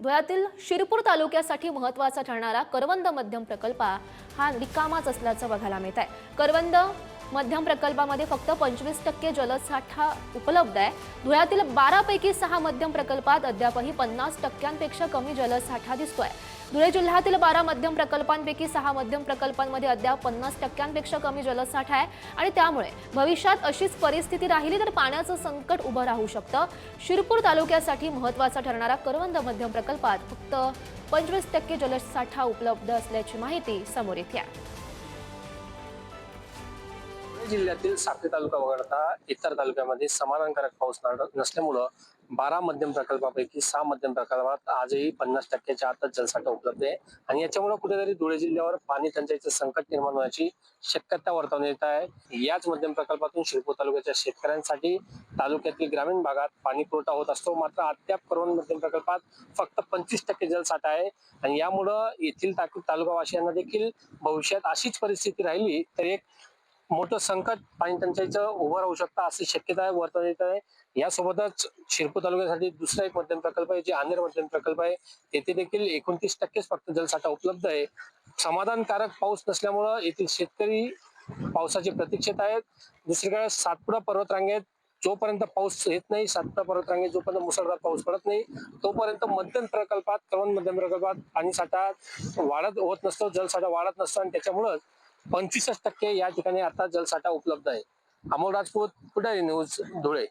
धुळ्यातील शिरपूर तालुक्यासाठी महत्त्वाचा ठरणारा करवंद मध्यम प्रकल्प हा रिकामाच असल्याचं बघायला मिळत आहे करवंद मध्यम प्रकल्पामध्ये फक्त पंचवीस टक्के जलसाठा उपलब्ध आहे. धुळ्यातील बारापैकी सहा मध्यम प्रकल्पात अद्यापही पन्नास टक्क्यांपेक्षा कमी जलसाठा दिसतोय. धुळे जिल्ह्यातील बारा मध्यम प्रकल्पांपैकी सहा मध्यम प्रकल्पांमध्ये अद्याप पन्नास टक्क्यांपेक्षा कमी जलसाठा आहे आणि त्यामुळे भविष्यात अशीच परिस्थिती राहिली तर पाण्याचं संकट उभं राहू शकतं. शिरपूर तालुक्यासाठी महत्त्वाचा ठरणारा करवंद मध्यम प्रकल्पात फक्त पंचवीस टक्के जलसाठा उपलब्ध असल्याची माहिती समोर येते आहे. जिल्ह्यातील साक्री तालुका वगळता इतर तालुक्यामध्ये समाधानकारक पाऊस नसल्यामुळं बारा मध्यम प्रकल्पापैकी सहा मध्यम प्रकल्पात आजही पन्नास टक्क्याच्या आतच जलसाठा उपलब्ध आहे. आणि याच्यामुळे कुठेतरी धुळे जिल्ह्यावर पाणी टंचाईचं संकट निर्माण होण्याची शक्यता वर्तवण्यात येत आहे. याच मध्यम प्रकल्पातून शिरपूर तालुक्याच्या शेतकऱ्यांसाठी तालुक्यातील ग्रामीण भागात पाणी पुरवठा होत असतो. मात्र अद्याप करोन मध्यम प्रकल्पात फक्त पंचवीस टक्के जलसाठा आहे. आणि यामुळं येथील तालु- तालुकावासियांना देखील भविष्यात अशीच परिस्थिती राहिली तर एक मोठं संकट पाणी टंचाईचं उभं राहू शकतं अशी शक्यता आहे वर्तवण्यात येत आहे. यासोबतच शिरपूर तालुक्यासाठी दुसरा एक मध्यम प्रकल्प आहे जे आनेर मध्यम प्रकल्प आहे. तेथे देखील एकोणतीस टक्केच फक्त जलसाठा उपलब्ध आहे. समाधानकारक पाऊस नसल्यामुळं येथील शेतकरी पावसाची प्रतीक्षेत आहेत. दुसरीकडे सातपुडा पर्वतरांगेत जोपर्यंत पाऊस येत नाही सातपुडा पर्वतरांगेत जोपर्यंत मुसळधार पाऊस पडत नाही तोपर्यंत मध्यम प्रकल्पात कवन मध्यम प्रकल्पात पाणी साठा वाढत होत नसतो जलसाठा वाढत नसतो आणि त्याच्यामुळं पंचवीसच टक्के या ठिकाणी आता जलसाठा उपलब्ध आहे. अमोल राजपूत पुढारी न्यूज धुळे.